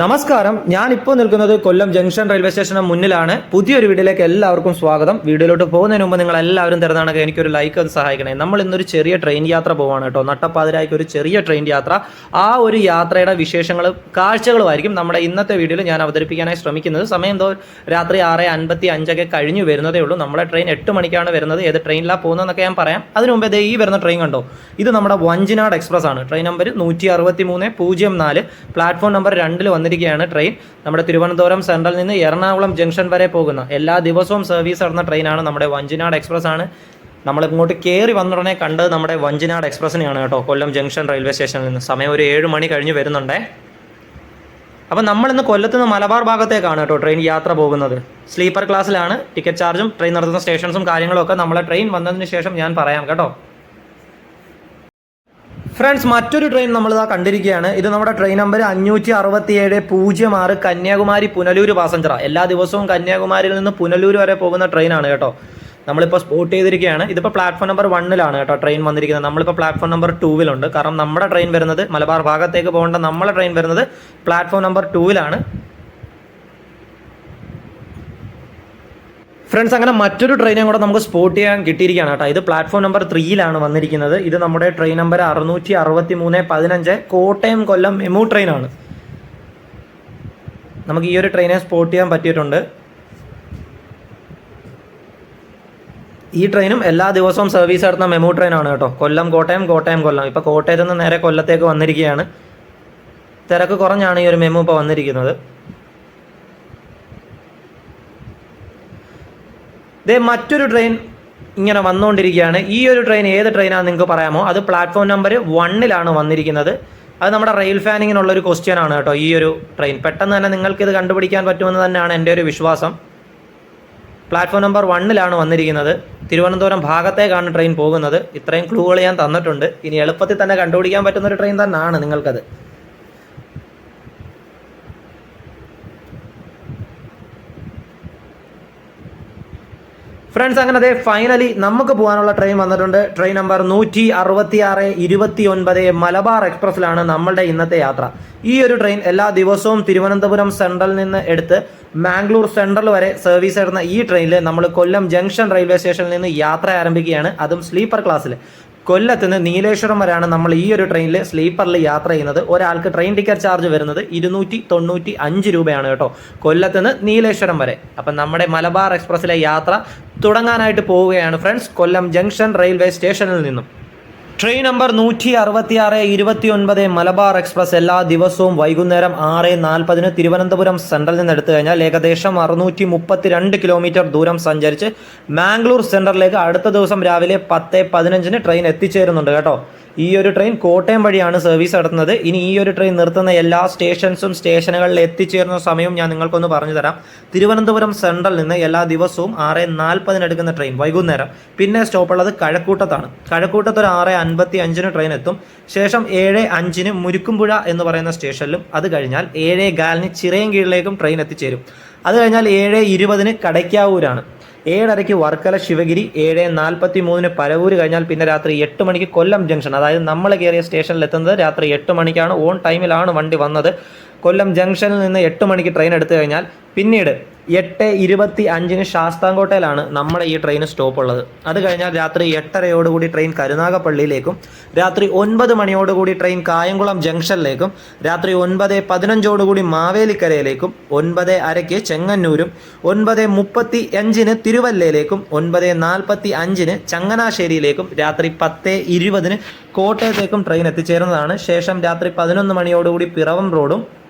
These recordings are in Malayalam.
നമസ്കാരം. ഞാൻ ഇപ്പോൾ നിൽക്കുന്നത് കൊല്ലം ജംഗ്ഷൻ റെയിൽവേ സ്റ്റേഷന് മുന്നിലാണ്. പുതിയൊരു വീഡിയോയിലേക്ക് എല്ലാവർക്കും സ്വാഗതം. വീഡിയോയിലോട്ട് പോകുന്നതിന് മുമ്പ് നിങ്ങൾ എല്ലാവരും തരുന്നതാണെങ്കിൽ എനിക്കൊരു ലൈക്ക് ഒന്ന് സഹായിക്കണേ. നമ്മൾ ഇന്നൊരു ചെറിയ ട്രെയിൻ യാത്ര പോവാണ് കേട്ടോ. നട്ടപ്പാതിരായ്ക്ക് ഒരു ചെറിയ ട്രെയിൻ യാത്ര. ആ ഒരു യാത്രയുടെ വിശേഷങ്ങളും കാഴ്ചകളുമായിരിക്കും നമ്മുടെ ഇന്നത്തെ വീഡിയോയിൽ ഞാൻ അവതരിപ്പിക്കാനായി ശ്രമിക്കുന്നത്. സമയം എന്തോ രാത്രി ആറ് അൻപത്തി അഞ്ചൊക്കെ കഴിഞ്ഞു വരുന്നതേ ഉള്ളൂ. നമ്മുടെ ട്രെയിൻ എട്ട് മണിക്കാണ് വരുന്നത്. ഏത് ട്രെയിനിലാണ് പോകുന്നതെന്നൊക്കെ ഞാൻ പറയാം. അതിനു മുമ്പേ ഈ വരുന്ന ട്രെയിൻ കണ്ടോ? ഇത് നമ്മുടെ വഞ്ചിനാട് എക്സ്പ്രസ് ആണ്. ട്രെയിൻ നമ്പർ നൂറ്റി അറുപത്തി മൂന്ന് പൂജ്യം നാല്. പ്ലാറ്റ്ഫോം നമ്പർ രണ്ടിൽ വന്നിരിക്കുകയാണ് ട്രെയിൻ. നമ്മുടെ തിരുവനന്തപുരം സെൻട്രലിൽ നിന്ന് എറണാകുളം ജംഗ്ഷൻ വരെ പോകുന്ന എല്ലാ ദിവസവും സർവീസ് നടന്ന ട്രെയിനാണ് നമ്മുടെ വഞ്ചിനാട് എക്സ്പ്രസ് ആണ് നമ്മൾ ഇങ്ങോട്ട് കയറി വന്നുടനെ കണ്ടത് നമ്മുടെ വഞ്ചിനാട് എക്സ്പ്രസ്സിനെയാണ് കേട്ടോ കൊല്ലം ജംഗ്ഷൻ റെയിൽവേ സ്റ്റേഷനിൽ നിന്ന്. സമയം ഒരു ഏഴ് മണി കഴിഞ്ഞ് വരുന്നുണ്ടേ. അപ്പം നമ്മളിന്ന് കൊല്ലത്ത് നിന്ന് മലബാർ ഭാഗത്തേക്കാണ് കേട്ടോ ട്രെയിൻ യാത്ര പോകുന്നത്. സ്ലീപ്പർ ക്ലാസ്സിലാണ് ടിക്കറ്റ് ചാർജും ട്രെയിൻ നടത്തുന്ന സ്റ്റേഷൻസും കാര്യങ്ങളും ഒക്കെ നമ്മളെ ട്രെയിൻ വന്നതിന് ശേഷം ഞാൻ പറയാം കേട്ടോ. ഫ്രണ്ട്സ് മറ്റൊരു ട്രെയിൻ നമ്മൾ ഇതാ കണ്ടിരിക്കുകയാണ്. ഇത് നമ്മുടെ ട്രെയിൻ നമ്പർ അഞ്ഞൂറ്റി അറുപത്തി ഏഴ് പൂജ്യം ആറ് കന്യാകുമാരി പുനലൂർ പാസഞ്ചറാണ് എല്ലാ ദിവസവും കന്യാകുമാരിയിൽ നിന്ന് പുനലൂർ വരെ പോകുന്ന ട്രെയിനാണ് കേട്ടോ. നമ്മളിപ്പോൾ സ്പോട്ട് ചെയ്തിരിക്കുകയാണ്. ഇതിപ്പോൾ പ്ലാറ്റ്ഫോം നമ്പർ വണ്ണിലാണ് കേട്ടോ ട്രെയിൻ വന്നിരിക്കുന്നത്. നമ്മളിപ്പോൾ പ്ലാറ്റ്ഫോം നമ്പർ ടൂവിലുണ്ട് കാരണം നമ്മുടെ ട്രെയിൻ വരുന്നത് മലബാർ ഭാഗത്തേക്ക് പോകേണ്ട നമ്മുടെ ട്രെയിൻ വരുന്നത് പ്ലാറ്റ്ഫോം നമ്പർ ടൂവിലാണ് ഫ്രണ്ട്സ് അങ്ങനെ മറ്റൊരു ട്രെയിനും കൂടെ നമുക്ക് സ്പോട്ട് ചെയ്യാൻ കിട്ടിയിരിക്കുകയാണ് കേട്ടോ. ഇത് പ്ലാറ്റ്ഫോം നമ്പർ ത്രീയിലാണ് വന്നിരിക്കുന്നത്. ഇത് നമ്മുടെ ട്രെയിൻ നമ്പർ അറുന്നൂറ്റി അറുപത്തി മൂന്ന് പതിനഞ്ച് കോട്ടയം കൊല്ലം മെമു ട്രെയിനാണ് നമുക്ക് ഈ ഒരു ട്രെയിനെ സ്പോട്ട് ചെയ്യാൻ പറ്റിയിട്ടുണ്ട്. ഈ ട്രെയിനും എല്ലാ ദിവസവും സർവീസ് നടത്തുന്ന മെമു ട്രെയിനാണ് കേട്ടോ. കൊല്ലം കോട്ടയം കോട്ടയം കൊല്ലം. ഇപ്പോൾ കോട്ടയത്ത് നിന്ന് നേരെ കൊല്ലത്തേക്ക് വന്നിരിക്കുകയാണ്. തിരക്ക് കുറഞ്ഞാണ് ഈ ഒരു മെമു ഇപ്പോൾ വന്നിരിക്കുന്നത്. ദേ മറ്റൊരു ട്രെയിൻ ഇങ്ങനെ വന്നുകൊണ്ടിരിക്കുകയാണ് ഈ ഒരു ട്രെയിൻ ഏത് ട്രെയിനാണെന്ന് നിങ്ങൾക്ക് പറയാമോ? അത് പ്ലാറ്റ്ഫോം നമ്പർ വണ്ണിലാണ് വന്നിരിക്കുന്നത്. അത് നമ്മുടെ റെയിൽ ഫാനിങ്ങിനുള്ള ഒരു ക്വസ്റ്റ്യൻ ആണ് കേട്ടോ ഈ ഒരു ട്രെയിൻ പെട്ടെന്ന് തന്നെ നിങ്ങൾക്ക് ഇത് കണ്ടുപിടിക്കാൻ പറ്റുമെന്ന് തന്നെയാണ് എന്റെ ഒരു വിശ്വാസം. പ്ലാറ്റ്ഫോം നമ്പർ വണ്ണിലാണ് വന്നിരിക്കുന്നത്. തിരുവനന്തപുരം ഭാഗത്തേക്കാണ് ട്രെയിൻ പോകുന്നത്. ഇത്രയും ക്ലൂകൾ ഞാൻ തന്നിട്ടുണ്ട്. ഇനി എളുപ്പത്തിൽ തന്നെ കണ്ടുപിടിക്കാൻ പറ്റുന്ന ഒരു ട്രെയിൻ തന്നെയാണ് നിങ്ങൾക്കത്. ഫ്രണ്ട്സ് അങ്ങനെ അതെ ഫൈനലി നമുക്ക് പോകാനുള്ള ട്രെയിൻ വന്നിട്ടുണ്ട്. ട്രെയിൻ നമ്പർ നൂറ്റി അറുപത്തി ആറ് ഇരുപത്തി ഒൻപത് മലബാർ എക്സ്പ്രസ്സിലാണ് നമ്മളുടെ ഇന്നത്തെ യാത്ര. ഈ ഒരു ട്രെയിൻ എല്ലാ ദിവസവും തിരുവനന്തപുരം സെൻട്രലിൽ നിന്ന് എടുത്ത് മാംഗ്ലൂർ സെൻട്രൽ വരെ സർവീസ് ഇടുന്ന ഈ ട്രെയിനിൽ നമ്മൾ കൊല്ലം ജംഗ്ഷൻ റെയിൽവേ സ്റ്റേഷനിൽ നിന്ന് യാത്ര ആരംഭിക്കുകയാണ്. അതും സ്ലീപ്പർ ക്ലാസ്സിൽ കൊല്ലത്ത് നിന്ന് നീലേശ്വരം വരെയാണ് നമ്മൾ ഈ ഒരു ട്രെയിനിൽ സ്ലീപ്പറിൽ യാത്ര ചെയ്യുന്നത്. ഒരാൾക്ക് ട്രെയിൻ ടിക്കറ്റ് ചാർജ് വരുന്നത് ഇരുന്നൂറ്റി തൊണ്ണൂറ്റി അഞ്ച് രൂപയാണ് കേട്ടോ. കൊല്ലത്ത് നിന്ന് നീലേശ്വരം വരെ. അപ്പം നമ്മുടെ മലബാർ എക്സ്പ്രസ്സിലെ യാത്ര തുടങ്ങാനായിട്ട് പോവുകയാണ് ഫ്രണ്ട്സ്. കൊല്ലം ജംഗ്ഷൻ റെയിൽവേ സ്റ്റേഷനിൽ നിന്നും. ട്രെയിൻ നമ്പർ നൂറ്റി അറുപത്തി ആറ് ഇരുപത്തി ഒൻപത് മലബാർ എക്സ്പ്രസ് എല്ലാ ദിവസവും വൈകുന്നേരം ആറ് നാൽപ്പതിന് തിരുവനന്തപുരം സെൻട്രലിൽ നിന്ന് എടുത്തു കഴിഞ്ഞാൽ ഏകദേശം അറുന്നൂറ്റി മുപ്പത്തി രണ്ട് കിലോമീറ്റർ ദൂരം സഞ്ചരിച്ച് മാംഗ്ലൂർ സെൻട്രലിലേക്ക് അടുത്ത ദിവസം രാവിലെ പത്ത് പതിനഞ്ചിന് ട്രെയിൻ എത്തിച്ചേരുന്നുണ്ട് കേട്ടോ. ഈ ഒരു ട്രെയിൻ കോട്ടയം വഴിയാണ് സർവീസ് നടത്തുന്നത്. ഇനി ഈ ഒരു ട്രെയിൻ നിർത്തുന്ന എല്ലാ സ്റ്റേഷൻസും സ്റ്റേഷനുകളിൽ എത്തിച്ചേരുന്ന സമയവും ഞാൻ നിങ്ങൾക്കൊന്ന് പറഞ്ഞു തരാം. തിരുവനന്തപുരം സെൻട്രലിൽ നിന്ന് എല്ലാ ദിവസവും ആറ് നാൽപ്പതിന് എടുക്കുന്ന ട്രെയിൻ വൈകുന്നേരം. പിന്നെ സ്റ്റോപ്പ് ഉള്ളത് കഴക്കൂട്ടത്താണ്. കഴക്കൂട്ടത്ത് ഒരു ആറ് അൻപത്തി അഞ്ചിന് ട്രെയിൻ എത്തും. ശേഷം ഏഴ് അഞ്ചിന് മുരുക്കുംപുഴ എന്ന് പറയുന്ന സ്റ്റേഷനിലും അത് കഴിഞ്ഞാൽ ഏഴ് കാലിന് ചിറയും കീഴിലേക്കും ട്രെയിൻ എത്തിച്ചേരും. അത് കഴിഞ്ഞാൽ ഏഴ് ഇരുപതിന് കടയ്ക്കാവൂരാണ്. ഏഴരയ്ക്ക് വർക്കല ശിവഗിരി ഏഴ് നാൽപ്പത്തി മൂന്നിന് പരവൂര് കഴിഞ്ഞാൽ പിന്നെ രാത്രി എട്ട് മണിക്ക് കൊല്ലം ജംഗ്ഷൻ. അതായത് നമ്മൾ കയറിയ സ്റ്റേഷനിൽ എത്തുന്നത് രാത്രി എട്ട് മണിക്കാണ്. ഓൺ ടൈമിലാണ് വണ്ടി വന്നത്. കൊല്ലം ജംഗ്ഷനിൽ നിന്ന് എട്ട് മണിക്ക് ട്രെയിൻ എടുത്തു കഴിഞ്ഞാൽ പിന്നീട് എട്ട് ഇരുപത്തി അഞ്ചിന് ശാസ്താംകോട്ടയിലാണ് നമ്മുടെ ഈ ട്രെയിൻ സ്റ്റോപ്പ് ഉള്ളത് അത് കഴിഞ്ഞാൽ രാത്രി എട്ടരയോടുകൂടി ട്രെയിൻ കരുനാഗപ്പള്ളിയിലേക്കും രാത്രി ഒൻപത് മണിയോടുകൂടി ട്രെയിൻ കായംകുളം ജംഗ്ഷനിലേക്കും രാത്രി ഒൻപത് പതിനഞ്ചോടുകൂടി മാവേലിക്കരയിലേക്കും ഒൻപത് അരയ്ക്ക് ചെങ്ങന്നൂരും ഒൻപത് മുപ്പത്തി അഞ്ചിന് തിരുവല്ലയിലേക്കും ഒൻപത് നാൽപ്പത്തി അഞ്ചിന് ചങ്ങനാശ്ശേരിയിലേക്കും രാത്രി പത്ത് ഇരുപതിന് കോട്ടയത്തേക്കും ട്രെയിൻ എത്തിച്ചേരുന്നതാണ്. ശേഷം രാത്രി പതിനൊന്ന് മണിയോടുകൂടി പിറവം റോഡും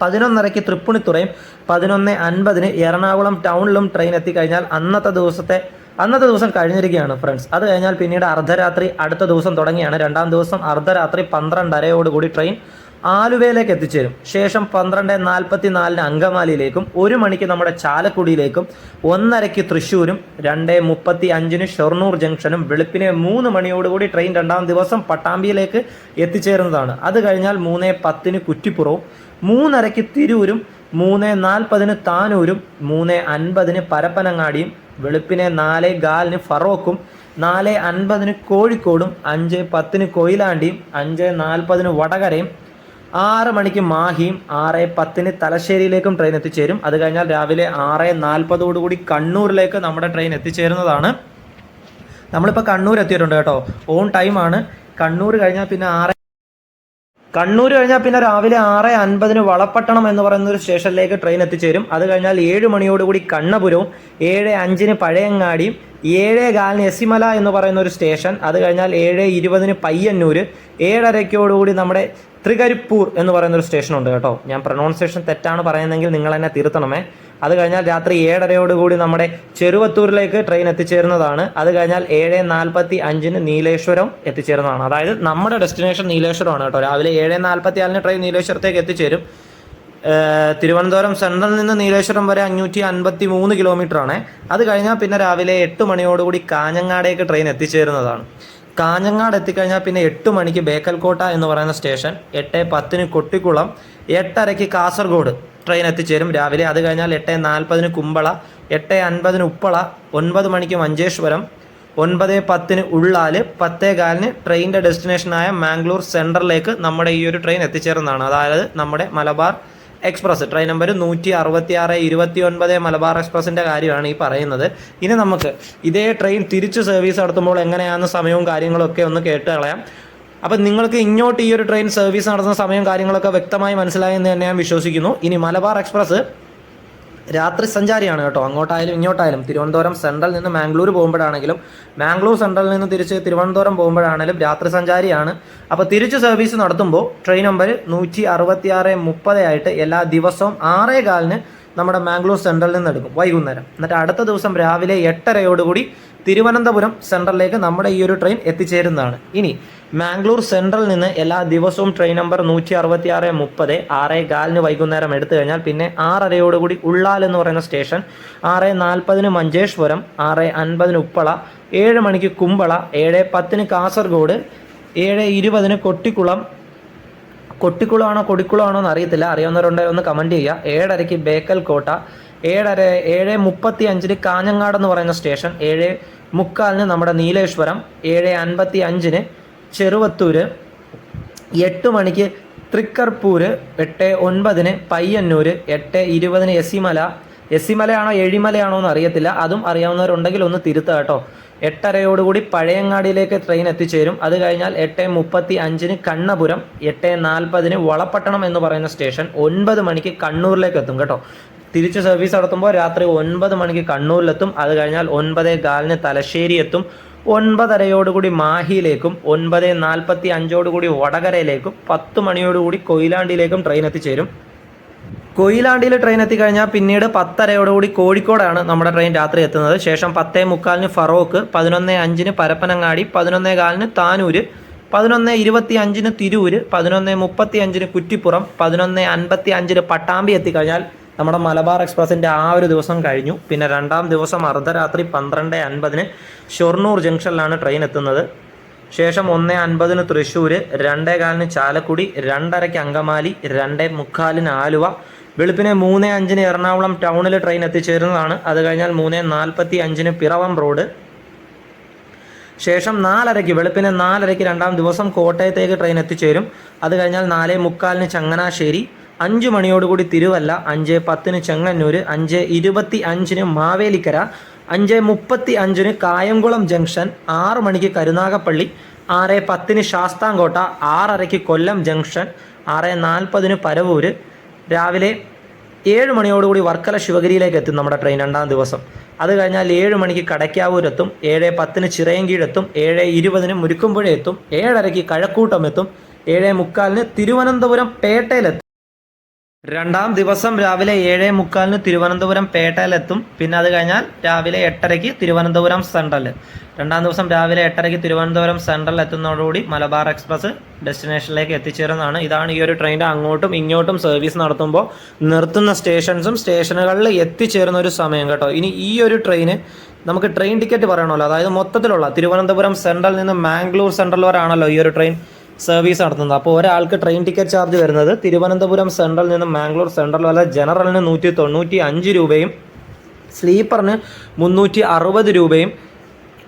പതിനൊന്നരയ്ക്ക് തൃപ്പുണിത്തുറയും പതിനൊന്ന് അൻപതിന് എറണാകുളം ടൗണിലും ട്രെയിൻ എത്തിക്കഴിഞ്ഞാൽ അന്നത്തെ ദിവസത്തെ അന്നത്തെ ദിവസം കഴിഞ്ഞിരിക്കുകയാണ് ഫ്രണ്ട്സ് അത് കഴിഞ്ഞാൽ പിന്നീട് അർദ്ധരാത്രി അടുത്ത ദിവസം തുടങ്ങിയാണ്. രണ്ടാം ദിവസം അർദ്ധരാത്രി പന്ത്രണ്ടരയോടുകൂടി ട്രെയിൻ ആലുവയിലേക്ക് എത്തിച്ചേരും. ശേഷം പന്ത്രണ്ട് നാൽപ്പത്തി നാലിന് അങ്കമാലിയിലേക്കും ഒരു മണിക്ക് നമ്മുടെ ചാലക്കുടിയിലേക്കും ഒന്നരയ്ക്ക് തൃശ്ശൂരും രണ്ട് മുപ്പത്തി അഞ്ചിന് ഷൊർണൂർ ജംഗ്ഷനും വെളുപ്പിനെ മൂന്ന് മണിയോടുകൂടി ട്രെയിൻ രണ്ടാം ദിവസം പട്ടാമ്പിയിലേക്ക് എത്തിച്ചേരുന്നതാണ്. അത് കഴിഞ്ഞാൽ മൂന്ന് പത്തിന് കുറ്റിപ്പുറവും മൂന്നരയ്ക്ക് തിരൂരും മൂന്ന് നാൽപ്പതിന് താനൂരും മൂന്ന് അൻപതിന് പരപ്പനങ്ങാടിയും വെളുപ്പിനെ നാല് ഗാലിന് ഫറോക്കും നാല് അൻപതിന് കോഴിക്കോടും അഞ്ച് പത്തിന് കൊയിലാണ്ടിയും അഞ്ച് നാൽപ്പതിന് വടകരയും ആറ് മണിക്ക് മാഹിയും ആറ് പത്തിന് തലശ്ശേരിയിലേക്കും ട്രെയിൻ എത്തിച്ചേരും. അത് കഴിഞ്ഞാൽ രാവിലെ ആറ് നാൽപ്പതോടുകൂടി കണ്ണൂരിലേക്ക് നമ്മുടെ ട്രെയിൻ എത്തിച്ചേരുന്നതാണ്. നമ്മളിപ്പോൾ കണ്ണൂർ എത്തിയിട്ടുണ്ട് കേട്ടോ. ഓൺ ടൈമാണ് കണ്ണൂർ കഴിഞ്ഞാൽ പിന്നെ ആറ് കണ്ണൂർ കഴിഞ്ഞാൽ പിന്നെ രാവിലെ ആറ് അൻപതിന് വളപ്പട്ടണം എന്ന് പറയുന്ന ഒരു സ്റ്റേഷനിലേക്ക് ട്രെയിൻ എത്തിച്ചേരും. അത് കഴിഞ്ഞാൽ ഏഴ് മണിയോടുകൂടി കണ്ണപുരവും ഏഴ് അഞ്ചിന് പഴയങ്ങാടിയും ഏഴ് കാലിന് എസിമല എന്ന് പറയുന്ന ഒരു സ്റ്റേഷൻ അത് കഴിഞ്ഞാൽ ഏഴ് ഇരുപതിന് പയ്യന്നൂർ ഏഴരയ്ക്കോടുകൂടി നമ്മുടെ തൃകരിപ്പൂർ എന്ന് പറയുന്ന ഒരു സ്റ്റേഷൻ ഉണ്ട് കേട്ടോ. ഞാൻ പ്രൊണൗൺസിയേഷൻ തെറ്റാണ് പറയുന്നതെങ്കിൽ നിങ്ങൾ എന്നെ തിരുത്തണമേ. അത് കഴിഞ്ഞാൽ രാത്രി ഏഴരയോടുകൂടി നമ്മുടെ ചെറുവത്തൂരിലേക്ക് ട്രെയിൻ എത്തിച്ചേരുന്നതാണ്. അത് കഴിഞ്ഞാൽ ഏഴ് നാൽപ്പത്തി അഞ്ചിന് നീലേശ്വരം എത്തിച്ചേരുന്നതാണ്. അതായത് നമ്മുടെ ഡെസ്റ്റിനേഷൻ നീലേശ്വരമാണ് കേട്ടോ. രാവിലെ ഏഴ് നാൽപ്പത്തി ആലിന് ട്രെയിൻ നീലേശ്വരത്തേക്ക് എത്തിച്ചേരും. തിരുവനന്തപുരം സെൻട്രൽ നിന്ന് നീലേശ്വരം വരെ അഞ്ഞൂറ്റി അൻപത്തി മൂന്ന് കിലോമീറ്റർ ആണ്. അത് കഴിഞ്ഞാൽ പിന്നെ രാവിലെ എട്ട് മണിയോടുകൂടി കാഞ്ഞങ്ങാടേക്ക് ട്രെയിൻ എത്തിച്ചേരുന്നതാണ്. കാഞ്ഞങ്ങാട് എത്തിക്കഴിഞ്ഞാൽ പിന്നെ എട്ട് മണിക്ക് ബേക്കൽകോട്ട എന്ന് പറയുന്ന സ്റ്റേഷൻ എട്ട് പത്തിന് കൊട്ടിക്കുളം എട്ടരയ്ക്ക് കാസർഗോഡ്. ട്രെയിൻ എത്തിച്ചേരും. രാവിലെ അത് കഴിഞ്ഞാൽ എട്ട് നാൽപ്പതിന് കുമ്പള എട്ട് അൻപതിന് ഉപ്പള ഒൻപത് മണിക്ക് മഞ്ചേശ്വരം ഒൻപത് പത്തിന് ഉള്ളാൽ പത്തേ കാലിന് ട്രെയിനിന്റെ ഡെസ്റ്റിനേഷനായ മാംഗ്ലൂർ സെൻട്രലിലേക്ക് നമ്മുടെ ഈ ഒരു ട്രെയിൻ എത്തിച്ചേരുന്നതാണ്. അതായത് നമ്മുടെ മലബാർ എക്സ്പ്രസ് ട്രെയിൻ നമ്പർ നൂറ്റി അറുപത്തി ആറ് ഇരുപത്തി ഒൻപത് മലബാർ എക്സ്പ്രസിന്റെ കാര്യമാണ് ഈ പറയുന്നത്. ഇനി നമുക്ക് ഇതേ ട്രെയിൻ തിരിച്ച് സർവീസ് നടത്തുമ്പോൾ എങ്ങനെയാണ് സമയവും കാര്യങ്ങളൊക്കെ ഒന്ന് കേട്ട് കളയാം. അപ്പം നിങ്ങൾക്ക് ഇങ്ങോട്ട് ഈ ഒരു ട്രെയിൻ സർവീസ് നടത്തുന്ന സമയം കാര്യങ്ങളൊക്കെ വ്യക്തമായി മനസ്സിലായെന്ന് തന്നെ ഞാൻ വിശ്വസിക്കുന്നു. ഇനി മലബാർ എക്സ്പ്രസ് രാത്രി സഞ്ചാരിയാണ് കേട്ടോ. അങ്ങോട്ടായാലും ഇങ്ങോട്ടായാലും തിരുവനന്തപുരം സെൻട്രൽ നിന്ന് മാംഗ്ലൂർ പോകുമ്പോഴാണെങ്കിലും മാംഗ്ലൂർ സെൻട്രലിൽ നിന്ന് തിരിച്ച് തിരുവനന്തപുരം പോകുമ്പോഴാണെങ്കിലും രാത്രി സഞ്ചാരിയാണ്. അപ്പോൾ തിരിച്ച് സർവീസ് നടത്തുമ്പോൾ ട്രെയിൻ നമ്പർ നൂറ്റി അറുപത്തി ആറ് മുപ്പത് ആയിട്ട് എല്ലാ ദിവസവും ആറേ കാലിന് നമ്മുടെ മാംഗ്ലൂർ സെൻട്രലിൽ നിന്ന് എടുക്കും വൈകുന്നേരം. എന്നിട്ട് അടുത്ത ദിവസം രാവിലെ എട്ടരയോടുകൂടി തിരുവനന്തപുരം സെൻട്രലിലേക്ക് നമ്മുടെ ഈ ഒരു ട്രെയിൻ എത്തിച്ചേരുന്നതാണ്. ഇനി മാംഗ്ലൂർ സെൻട്രൽ നിന്ന് എല്ലാ ദിവസവും ട്രെയിൻ നമ്പർ നൂറ്റി അറുപത്തി ആറ് മുപ്പത് ആറ് കാലിന് വൈകുന്നേരം എടുത്തു കഴിഞ്ഞാൽ പിന്നെ ആറരയോടുകൂടി ഉള്ളാൽ എന്ന് പറയുന്ന സ്റ്റേഷൻ ആറ് നാൽപ്പതിന് മഞ്ചേശ്വരം ആറ് അൻപതിന് ഉപ്പള ഏഴ് മണിക്ക് കുമ്പള ഏഴ് പത്തിന് കാസർഗോഡ് ഏഴ് ഇരുപതിന് കൊട്ടിക്കുളം. കൊട്ടിക്കുളമാണോ കൊടിക്കുളമാണോ എന്ന് അറിയത്തില്ല. അറിയാവുന്നവരുണ്ടെങ്കിൽ ഒന്ന് കമന്റ് ചെയ്യുക. ഏഴരയ്ക്ക് ബേക്കൽ കോട്ട ഏഴര ഏഴ് മുപ്പത്തി അഞ്ചിന് കാഞ്ഞങ്ങാട് എന്ന് പറയുന്ന സ്റ്റേഷൻ ഏഴ് മുക്കാലിന് നമ്മുടെ നീലേശ്വരം ഏഴ് അൻപത്തി അഞ്ചിന് ചെറുവത്തൂര് എട്ട് മണിക്ക് തൃക്കർപ്പൂർ എട്ട് ഒൻപതിന് പയ്യന്നൂർ എട്ട് ഇരുപതിന് എസിമല. എസിമലയാണോ എഴിമലയാണോ എന്ന് അറിയത്തില്ല. അതും അറിയാവുന്നവരുണ്ടെങ്കിൽ ഒന്ന് തിരുത്തുക കേട്ടോ. എട്ടരയോടുകൂടി പഴയങ്ങാടിയിലേക്ക് ട്രെയിൻ എത്തിച്ചേരും. അത് കഴിഞ്ഞാൽ എട്ട് മുപ്പത്തി അഞ്ചിന് കണ്ണപുരം എട്ട് നാൽപ്പതിന് വളപ്പട്ടണം എന്ന് പറയുന്ന സ്റ്റേഷൻ ഒൻപത് മണിക്ക് കണ്ണൂരിലേക്ക് എത്തും കേട്ടോ. തിരിച്ച് സർവീസ് നടത്തുമ്പോൾ രാത്രി ഒൻപത് മണിക്ക് കണ്ണൂരിലെത്തും. അത് കഴിഞ്ഞാൽ ഒൻപത് കാലിന് തലശ്ശേരി എത്തും. ഒൻപതരയോടുകൂടി മാഹിയിലേക്കും ഒൻപത് നാൽപ്പത്തി അഞ്ചോടുകൂടി വടകരയിലേക്കും പത്ത് മണിയോടുകൂടി കൊയിലാണ്ടിയിലേക്കും ട്രെയിൻ എത്തിച്ചേരും. കൊയിലാണ്ടിയിൽ ട്രെയിൻ എത്തിക്കഴിഞ്ഞാൽ പിന്നീട് പത്തരയോടുകൂടി കോഴിക്കോടാണ് നമ്മുടെ ട്രെയിൻ രാത്രി എത്തുന്നത്. ശേഷം പത്തേ മുക്കാലിന് ഫറോക്ക് പതിനൊന്ന് അഞ്ചിന് പരപ്പനങ്ങാടി പതിനൊന്നേ കാലിന് താനൂര് പതിനൊന്ന് ഇരുപത്തി അഞ്ചിന് തിരൂര് പതിനൊന്ന് മുപ്പത്തി അഞ്ചിന് കുറ്റിപ്പുറം പതിനൊന്ന് അൻപത്തി അഞ്ചിന് പട്ടാമ്പി എത്തിക്കഴിഞ്ഞാൽ നമ്മുടെ മലബാർ എക്സ്പ്രസിന്റെ ആ ഒരു ദിവസം കഴിഞ്ഞു. പിന്നെ രണ്ടാം ദിവസം അർദ്ധരാത്രി പന്ത്രണ്ട് അൻപതിന് ഷൊർണൂർ ജംഗ്ഷനിലാണ് ട്രെയിൻ എത്തുന്നത്. ശേഷം ഒന്ന് അൻപതിന് തൃശ്ശൂർ രണ്ടേ കാലിന് ചാലക്കുടി രണ്ടരയ്ക്ക് അങ്കമാലി രണ്ടേ മുക്കാലിന് ആലുവ. വെളുപ്പിനെ മൂന്ന് അഞ്ചിന് എറണാകുളം ടൗണിൽ ട്രെയിൻ എത്തിച്ചേരുന്നതാണ്. അത് കഴിഞ്ഞാൽ മൂന്ന് നാൽപ്പത്തി അഞ്ചിന് പിറവം റോഡ്. ശേഷം നാലരയ്ക്ക് വെളുപ്പിനെ നാലരയ്ക്ക് രണ്ടാം ദിവസം കോട്ടയത്തേക്ക് ട്രെയിൻ എത്തിച്ചേരും. അത് കഴിഞ്ഞാൽ നാല് മുക്കാലിന് ചങ്ങനാശ്ശേരി അഞ്ച് മണിയോടുകൂടി തിരുവല്ല അഞ്ച് പത്തിന് ചെങ്ങന്നൂർ അഞ്ച് ഇരുപത്തി അഞ്ചിന് മാവേലിക്കര അഞ്ച് മുപ്പത്തി അഞ്ചിന് കായംകുളം ജംഗ്ഷൻ ആറ് മണിക്ക് കരുനാഗപ്പള്ളി ആറ് പത്തിന് ശാസ്താംകോട്ട ആറരയ്ക്ക് കൊല്ലം ജംഗ്ഷൻ ആറ് നാൽപ്പതിന് പരവൂര്. രാവിലെ ഏഴ് മണിയോടുകൂടി വർക്കല ശിവഗിരിയിലേക്ക് എത്തും നമ്മുടെ ട്രെയിൻ രണ്ടാം ദിവസം. അത് കഴിഞ്ഞാൽ ഏഴ് മണിക്ക് കടയ്ക്കാവൂരെത്തും ഏഴ് പത്തിന് ചിറയൻകീഴെത്തും ഏഴ് ഇരുപതിന് മുരുക്കുമ്പുഴ എത്തും ഏഴരയ്ക്ക് കഴക്കൂട്ടം എത്തും ഏഴ് മുക്കാലിന് തിരുവനന്തപുരം പേട്ടയിലെത്തും. രണ്ടാം ദിവസം രാവിലെ ഏഴ് മുക്കാലിന് തിരുവനന്തപുരം പേട്ടയിലെത്തും. പിന്നെ അത് കഴിഞ്ഞാൽ രാവിലെ എട്ടരയ്ക്ക് തിരുവനന്തപുരം സെൻട്രൽ. രണ്ടാം ദിവസം രാവിലെ എട്ടരയ്ക്ക് തിരുവനന്തപുരം സെൻട്രൽ എത്തുന്നതോടുകൂടി മലബാർ എക്സ്പ്രസ് ഡെസ്റ്റിനേഷനിലേക്ക് എത്തിച്ചേരുന്നതാണ്. ഇതാണ് ഈ ഒരു ട്രെയിനിന്റെ അങ്ങോട്ടും ഇങ്ങോട്ടും സർവീസ് നടത്തുമ്പോൾ നിർത്തുന്ന സ്റ്റേഷൻസും സ്റ്റേഷനുകളിൽ എത്തിച്ചേരുന്ന ഒരു സമയം കേട്ടോ. ഇനി ഈ ഒരു ട്രെയിന് നമുക്ക് ട്രെയിൻ ടിക്കറ്റ് പറയണമല്ലോ. അതായത് മൊത്തത്തിലുള്ള തിരുവനന്തപുരം സെൻട്രൽ നിന്ന് മാംഗ്ലൂർ സെൻട്രൽ വരെ ആണല്ലോ ഈ ഒരു ട്രെയിൻ. സർവീസ് നടത്തുന്നത്. അപ്പോൾ ഒരാൾക്ക് ട്രെയിൻ ടിക്കറ്റ് ചാർജ് വരുന്നത് തിരുവനന്തപുരം സെൻട്രലിൽ നിന്ന് മാംഗ്ലൂർ സെൻട്രൽ വരെ. ജനറലിന് നൂറ്റി തൊണ്ണൂറ്റി അഞ്ച് രൂപയും സ്ലീപ്പറിന് മുന്നൂറ്റി അറുപത് രൂപയും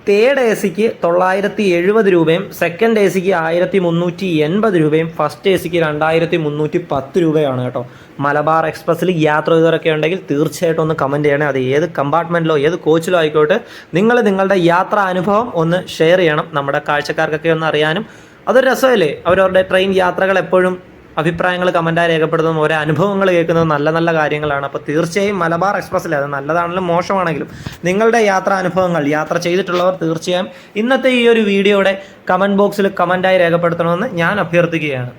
തേർഡ് എ സിക്ക് തൊള്ളായിരത്തി എഴുപത് രൂപയും സെക്കൻഡ് എ സിക്ക് ആയിരത്തി മുന്നൂറ്റി എൺപത് രൂപയും ഫസ്റ്റ് എ സിക്ക് രണ്ടായിരത്തി മുന്നൂറ്റി പത്ത് രൂപയാണ് കേട്ടോ. മലബാർ എക്സ്പ്രസ്സിൽ യാത്ര ചെയ്തവരൊക്കെ ഉണ്ടെങ്കിൽ തീർച്ചയായിട്ടും ഒന്ന് കമന്റ് ചെയ്യണേ. അത് ഏത് കമ്പാർട്ട്മെന്റിലോ ഏത് കോച്ചിലോ ആയിക്കോട്ടെ നിങ്ങൾ നിങ്ങളുടെ യാത്രാ അനുഭവം ഒന്ന് ഷെയർ ചെയ്യണം. നമ്മുടെ കാഴ്ചക്കാർക്കൊക്കെ ഒന്ന് അറിയാനും അതൊരു രസമല്ലേ? അവരവരുടെ ട്രെയിൻ യാത്രകൾ എപ്പോഴും അഭിപ്രായങ്ങൾ കമന്റായി രേഖപ്പെടുന്നതും ഓരോ അനുഭവങ്ങൾ കേൾക്കുന്നതും നല്ല നല്ല കാര്യങ്ങളാണ്. അപ്പോൾ തീർച്ചയായും മലബാർ എക്സ്പ്രസ്സിൽ അത് നല്ലതാണെങ്കിലും മോശമാണെങ്കിലും നിങ്ങളുടെ യാത്രാ അനുഭവങ്ങൾ യാത്ര ചെയ്തിട്ടുള്ളവർ തീർച്ചയായും ഇന്നത്തെ ഈ ഒരു വീഡിയോയുടെ കമന്റ് ബോക്സിൽ കമന്റായി രേഖപ്പെടുത്തണമെന്ന് ഞാൻ അഭ്യർത്ഥിക്കുകയാണ്.